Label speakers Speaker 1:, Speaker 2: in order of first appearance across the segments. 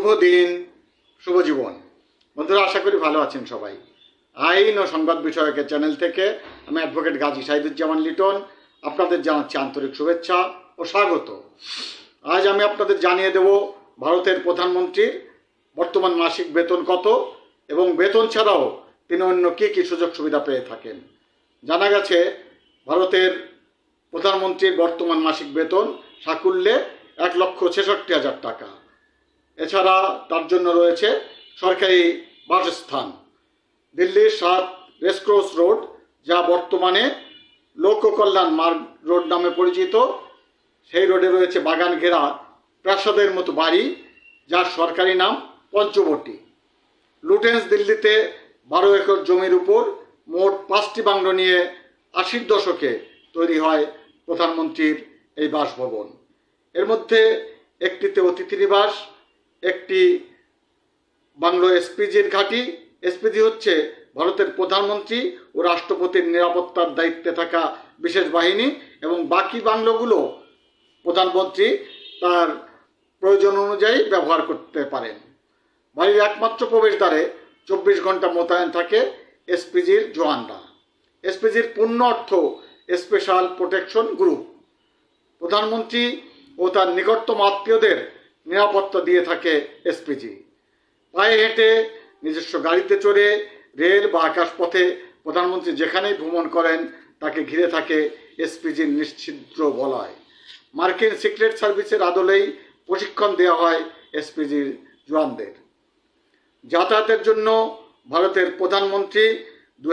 Speaker 1: শুভ দিন, শুভ জীবন। বন্ধুরা, আশা করি ভালো আছেন সবাই। আইন ও সংবাদ বিষয়কের চ্যানেল থেকে আমি অ্যাডভোকেট গাজী সাইদুজ্জামান লিটন, আপনাদের জানাচ্ছি আন্তরিক শুভেচ্ছা ও স্বাগত। আজ আমি আপনাদের জানিয়ে দেব ভারতের প্রধানমন্ত্রীর বর্তমান মাসিক বেতন কত এবং বেতন ছাড়াও তিনি অন্য কী কী সুযোগ সুবিধা পেয়ে থাকেন। জানা গেছে, ভারতের প্রধানমন্ত্রীর বর্তমান মাসিক বেতন সাকুল্যে এক লক্ষ ছেষট্টি হাজার টাকা। এছাড়া তার জন্য রয়েছে সরকারি বাসস্থান। দিল্লির সাত রেসকোর্স রোড, যা বর্তমানে লোক কল্যাণ মার্গ রোড নামে পরিচিত। সেই রোডে রয়েছে বাগান ঘেরা প্রাসাদের মতো বাড়ি, যার সরকারি নাম পঞ্চবটী। লুটেন্স দিল্লিতে বারো একর জমির উপর মোট পাঁচটি বাংলো নিয়ে আশির দশকে তৈরি হয় প্রধানমন্ত্রীর এই বাসভবন। এর মধ্যে একটিতে অতিথি নিবাস একটি বাংলো এসপিজির ঘাঁটি। এসপিজি হচ্ছে ভারতের প্রধানমন্ত্রী ও রাষ্ট্রপতির নিরাপত্তার দায়িত্বে থাকা বিশেষ বাহিনী এবং বাকি বাংলোগুলো প্রধানমন্ত্রী তার প্রয়োজন অনুযায়ী ব্যবহার করতে পারেন। বাড়ির একমাত্র প্রবেশদ্বারে চব্বিশ ঘণ্টা মোতায়েন থাকে এসপিজির জওয়ানরা। এসপিজির পূর্ণ অর্থ স্পেশাল প্রোটেকশন গ্রুপ। প্রধানমন্ত্রী ও তার নিকটতম আত্মীয়দের নিরাপত্তা দিয়ে থাকে এসপিজি পায়ে হেঁটে নিজস্ব গাড়িতে চড়ে রেল বা আকাশপথে প্রধানমন্ত্রী যেখানেই ভ্রমণ করেন, তাকে ঘিরে থাকে এসপিজির নিশ্চিদ্র বলয়। মার্কিন সিক্রেট সার্ভিসের আদলেই প্রশিক্ষণ দেওয়া হয় এসপিজির জওয়ানদের। যাতায়াতের জন্য ভারতের প্রধানমন্ত্রী দু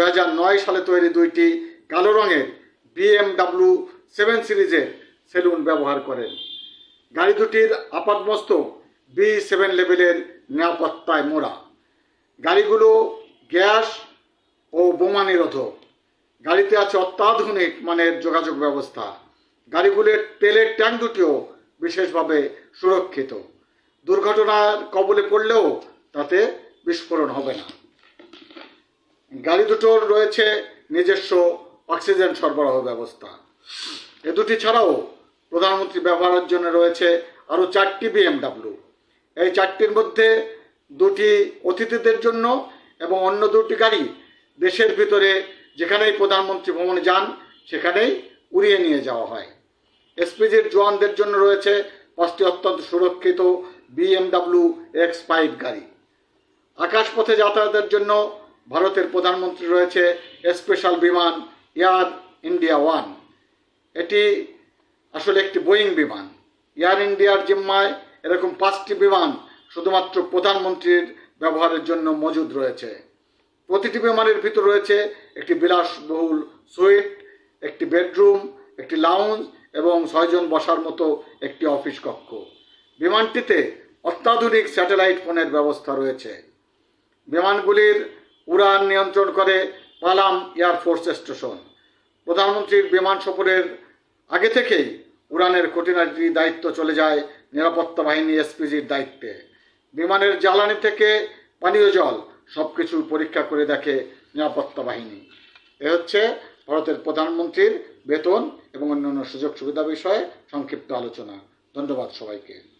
Speaker 1: সালে তৈরি দুইটি কালো রঙের বিএমডাব্লিউ সেভেন সিরিজের সেলুন ব্যবহার করেন। গাড়ি দুটির আপাতমস্তক বি সেভেন লেভেলের নিরাপত্তায় মোড়া। গাড়িগুলো গ্যাস ও বোমা নিরোধক। গাড়িতে আছে অত্যাধুনিক মানের যোগাযোগ ব্যবস্থা। গাড়িগুলির তেলের ট্যাঙ্ক দুটিও বিশেষভাবে সুরক্ষিত। দুর্ঘটনার কবলে পড়লেও তাতে বিস্ফোরণ হবে না। গাড়ি দুটোর রয়েছে নিজস্ব অক্সিজেন সরবরাহ ব্যবস্থা। এ দুটি ছাড়াও প্রধানমন্ত্রী ব্যবহারের জন্য রয়েছে আরও চারটি বিএমডাব্লিউ এই চারটির মধ্যে দুটি অতিথিদের জন্য এবং অন্য দুটি গাড়ি দেশের ভিতরে যেখানেই প্রধানমন্ত্রী ভ্রমণে যান, সেখানেই উড়িয়ে নিয়ে যাওয়া হয়। এসপিজির জওয়ানদের জন্য রয়েছে পাঁচটি অত্যন্ত সুরক্ষিত বিএমডাব্লিউ এক্স ফাইভ গাড়ি। আকাশপথে যাতায়াতের জন্য ভারতের প্রধানমন্ত্রী রয়েছে স্পেশাল বিমান এয়ার ইন্ডিয়া ওয়ান এটি আসলে একটি বোয়িং বিমান। এয়ার ইন্ডিয়ার জিম্মায় এরকম পাঁচটি বিমান শুধুমাত্র প্রধানমন্ত্রীর ব্যবহারের জন্য মজুদ রয়েছে। প্রতিটি বিমানের ভিতর রয়েছে একটি বিলাসবহুল সুইট একটি বেডরুম একটি লাউঞ্জ এবং ছয়জন বসার মতো একটি অফিস কক্ষ। বিমানটিতে অত্যাধুনিক স্যাটেলাইট ফোনের ব্যবস্থা রয়েছে। বিমানগুলির উড়ান নিয়ন্ত্রণ করে পালাম এয়ারফোর্স স্টেশন। প্রধানমন্ত্রীর বিমান সফরের আগে থেকেই উড়ানের খুঁটিনাটি দায়িত্ব চলে যায় নিরাপত্তা বাহিনী এসপিজির দায়িত্বে। বিমানের জ্বালানি থেকে পানীয় জল সব কিছু পরীক্ষা করে দেখে নিরাপত্তা বাহিনী। এ হচ্ছে ভারতের প্রধানমন্ত্রীর বেতন এবং অন্যান্য সুযোগ সুবিধা বিষয়ে সংক্ষিপ্ত আলোচনা। ধন্যবাদ সবাইকে।